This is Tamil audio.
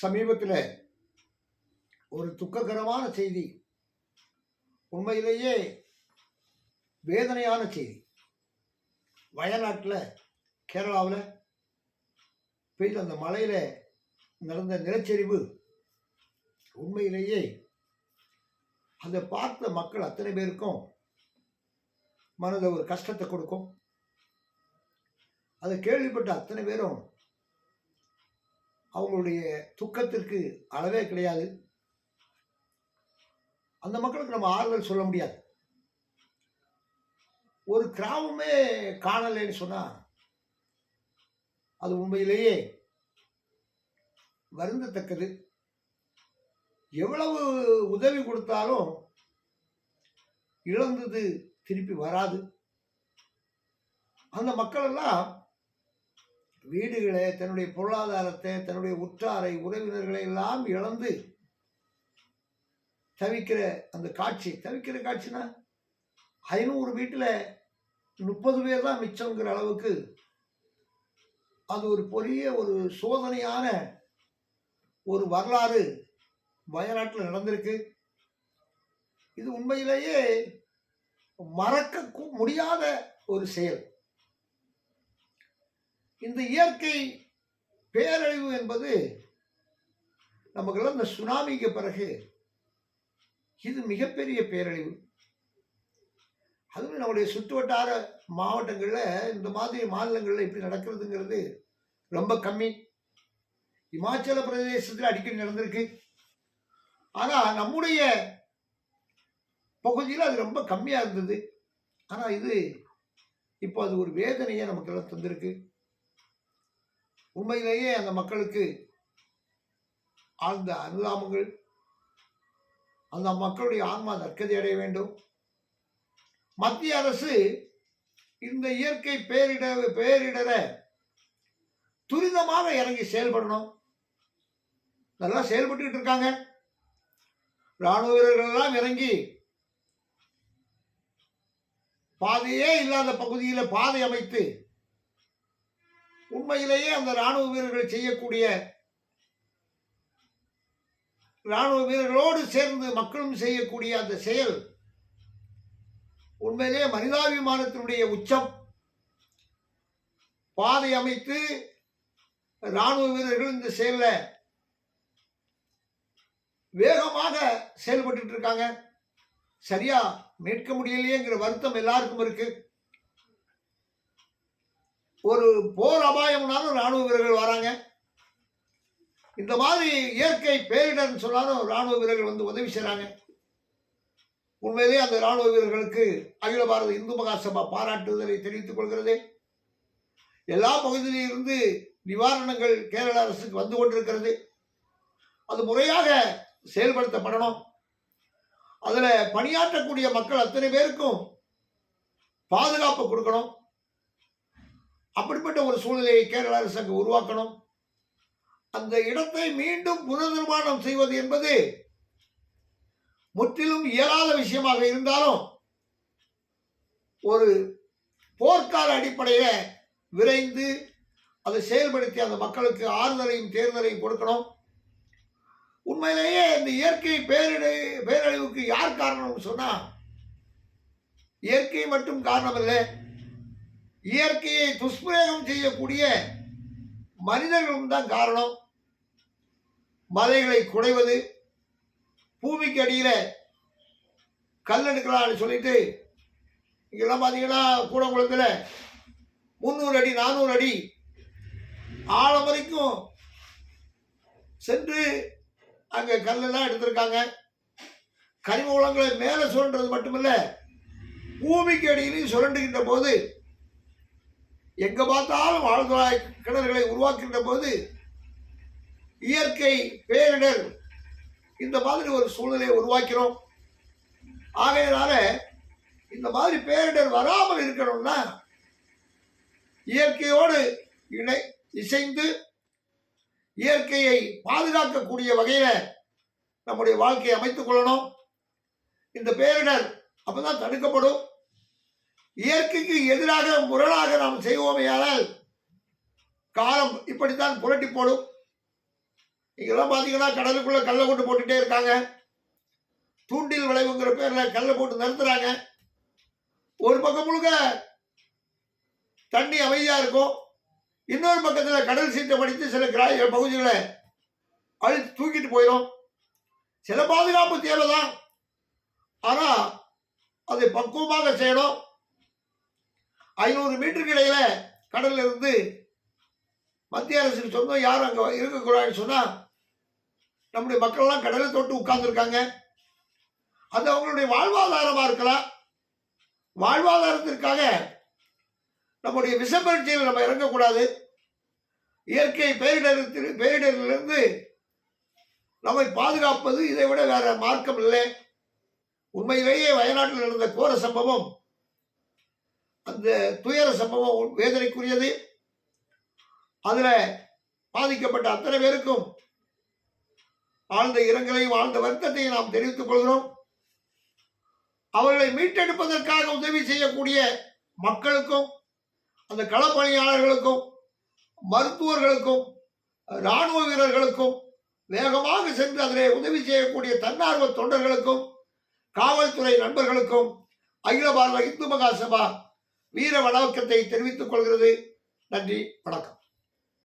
சமீபத்தில் ஒரு துக்ககரமான செய்தி. உண்மையிலேயே வேதனையான செய்தி. வயநாட்டில் கேரளாவில் பெய்த அந்த மலையில் நடந்த நிலச்சரிவு உண்மையிலேயே அதை பார்த்த மக்கள் அத்தனை பேருக்கும் மனதை ஒரு கஷ்டத்தை கொடுக்கும். அதை கேள்விப்பட்ட அத்தனை பேரும் அவங்களுடைய துக்கத்திற்கு அளவே கிடையாது. அந்த மக்களுக்கு நம்ம ஆறுதல் சொல்ல முடியாது. ஒரு கிராமமே காணலைன்னு சொன்னா அது உண்மையிலேயே வருந்தத்தக்கது. எவ்வளவு உதவி கொடுத்தாலும் இழந்தது திருப்பி வராது. அந்த மக்கள் எல்லாம் வீடுகளை தன்னுடைய பொருளாதாரத்தை தன்னுடைய உற்றாரை உறவினர்களை எல்லாம் இழந்து தவிக்கிற அந்த காட்சி. தவிக்கிற காட்சினா ஐநூறு வீட்டில் முப்பது பேர் தான் மிச்சங்கிற அளவுக்கு அது ஒரு பெரிய ஒரு சோதனையான ஒரு வரலாறு வயநாட்டில் நடந்திருக்கு. இது உண்மையிலேயே மறக்க கூ- முடியாத ஒரு செயல். இந்த இயற்கை பேரழிவு என்பது நமக்கெல்லாம் இந்த சுனாமிக்கு பிறகு இது மிகப்பெரிய பேரழிவு. அதுவும் நம்முடைய சுற்றுவட்டார மாவட்டங்களில் இந்த மாதிரி மாநிலங்களில் இப்படி நடக்கிறதுங்கிறது ரொம்ப கம்மி. இமாச்சல பிரதேசத்தில் அடிக்கடி நடந்திருக்கு. ஆனால் நம்முடைய பகுதியில் அது ரொம்ப கம்மியாக இருந்தது. ஆனால் இது இப்போ அது ஒரு வேதனையை நமக்கெல்லாம் தந்திருக்கு. உண்மையிலேயே அந்த மக்களுக்கு ஆழ்ந்த அனுதாபங்கள் அந்த மக்களுடைய ஆன்மா நற்கதி அடைய வேண்டும். மத்திய அரசு இந்த இயற்கை பேரிட பேரிடரை துரிதமாக இறங்கி செயல்படணும். நல்லா செயல்பட்டுக்கிட்டு இருக்காங்க. ராணுவ வீரர்கள் எல்லாம் இறங்கி பாதையே இல்லாத பகுதியில் பாதை அமைத்து உண்மையிலேயே அந்த ராணுவ வீரர்கள் செய்யக்கூடிய ராணுவ வீரர்களோடு சேர்ந்து மக்களும் செய்யக்கூடிய அந்த செயல் உண்மையிலேயே மனிதாபிமானத்தினுடைய உச்சம். பாதை அமைத்து ராணுவ வீரர்கள் இந்த செயலில் வேகமாக செயல்பட்டு இருக்காங்க. சரியா மீட்க முடியலையேங்கிற வருத்தம் எல்லாருக்கும் இருக்குது ஒரு போர் அபாயம்னாலும் ராணுவ வீரர்கள் வராங்க. இந்த மாதிரி இயற்கை பேரிடர்னு சொன்னாலும் ராணுவ வீரர்கள் வந்து உதவி செய்கிறாங்க உண்மையிலே அந்த ராணுவ வீரர்களுக்கு அகில பாரத இந்து மகாசபா பாராட்டுதலை தெரிவித்துக் கொள்கிறது. எல்லா பகுதியிலும் இருந்து நிவாரணங்கள் கேரள அரசுக்கு வந்து கொண்டிருக்கிறது. அது முறையாக செயல்படுத்தப்படணும். அதில் பணியாற்றக்கூடிய மக்கள் அத்தனை பேருக்கும் பாதுகாப்பு கொடுக்கணும். அப்படிப்பட்ட ஒரு சூழ்நிலையை கேரள அரசு அங்கு உருவாக்கணும். அந்த இடத்தை மீண்டும் புனர்நிர்மாணம் செய்வது என்பது முற்றிலும் இயலாத விஷயமாக இருந்தாலும் ஒரு போர்க்கால அடிப்படையில் விரைந்து அதை செயல்படுத்தி அந்த மக்களுக்கு ஆறுதலையும் தேர்தலையும் கொடுக்கணும். உண்மையிலேயே இந்த இயற்கை பேரிடை பேரழிவுக்கு யார் காரணம்னு சொன்னால் இயற்கை மட்டும் காரணம் இல்லை. இயற்கையை துஷ்பிரயோகம் செய்யக்கூடிய மனிதர்களும் தான் காரணம். மலைகளை குடைவது பூமிக்கு அடியில் கல் எடுக்கலாம்னு சொல்லிட்டு இங்கெல்லாம் பார்த்தீங்கன்னா கூடங்குளத்துல முந்நூறு அடி நானூறு அடி ஆழம் வரைக்கும் சென்று அங்கே கல்லெல்லாம் எடுத்திருக்காங்க. கனிம வளங்களை மேலே சுரண்டுறது மட்டுமில்லை பூமிக்கு அடியிலையும் சுரண்டுகின்ற போது எங்க பார்த்தாலும் ஆழ்துளாய் கிணறுகளை உருவாக்கின்ற போது இயற்கை பேரிடர் இந்த மாதிரி ஒரு சூழ்நிலையை உருவாக்கிறோம். ஆகையினால இந்த மாதிரி பேரிடர் வராமல் இருக்கணும்னா இயற்கையோடு இணை இசைந்து இயற்கையை பாதுகாக்கக்கூடிய வகையில் நம்முடைய வாழ்க்கையை அமைத்துக் கொள்ளணும். இந்த பேரிடர் அப்பதான் தடுக்கப்படும். இயற்கைக்கு எதிராக முரணாக நாம் செய்வோமையானால் காலம் இப்படித்தான் புரட்டி போடும். இங்கெல்லாம் பார்த்தீங்கன்னா கடலுக்குள்ளே கல்லை கொண்டு போட்டுகிட்டே இருக்காங்க. தூண்டில் விளைவுங்கிற பேரில் கல்லை போட்டு நிறுத்துறாங்க. ஒரு பக்கம் முழுக்க தண்ணி அமைதியாக இருக்கும். இன்னொரு பக்கத்தில் கடல் சீட்டை படித்து சில கிராய பகுதிகளை அழித்து தூக்கிட்டு போயிடும். சில பாதுகாப்பு தேவைதான். ஆனால் அதை பக்குவமாக செய்யணும். ஐநூறு மீட்டருக்கு இடையில கடல்ல இருந்து மத்திய அரசுக்கு சொந்தம் யார் அங்க இருக்கக்கூடாதுன்னு சொன்னா நம்முடைய மக்கள்லாம் கடலை தொட்டு உட்கார்ந்துருக்காங்க. அது அவங்களுடைய வாழ்வாதாரமா இருக்கலாம். வாழ்வாதாரத்திற்காக நம்முடைய விஷப்பரீட்சையில் நம்ம இறங்கக்கூடாது. இயற்கை பேரிடர் பேரிடரிலிருந்து நம்மை பாதுகாப்பது இதை விட வேற மார்க்கம் இல்லை. உண்மையிலேயே வயநாட்டில் நடந்த கோர சம்பவம் அந்த துயர சம்பவம் வேதனைக்குரியது. அதுல பாதிக்கப்பட்ட அத்தனை பேருக்கும் ஆழ்ந்த இரங்கலையும் ஆழ்ந்த வருத்தத்தையும் நாம் தெரிவித்துக் கொள்கிறோம். அவர்களை மீட்டெடுப்பதற்காக உதவி செய்யக்கூடிய மக்களுக்கும் அந்த களப்பணியாளர்களுக்கும் மருத்துவர்களுக்கும் இராணுவ வீரர்களுக்கும் வேகமாக சென்று அதிலே உதவி செய்யக்கூடிய தன்னார்வ தொண்டர்களுக்கும் காவல்துறை நண்பர்களுக்கும் அகில பாரத இந்து மகா சபா வீர வணக்கத்தை தெரிவித்துக் கொள்கிறது. நன்றி வணக்கம்.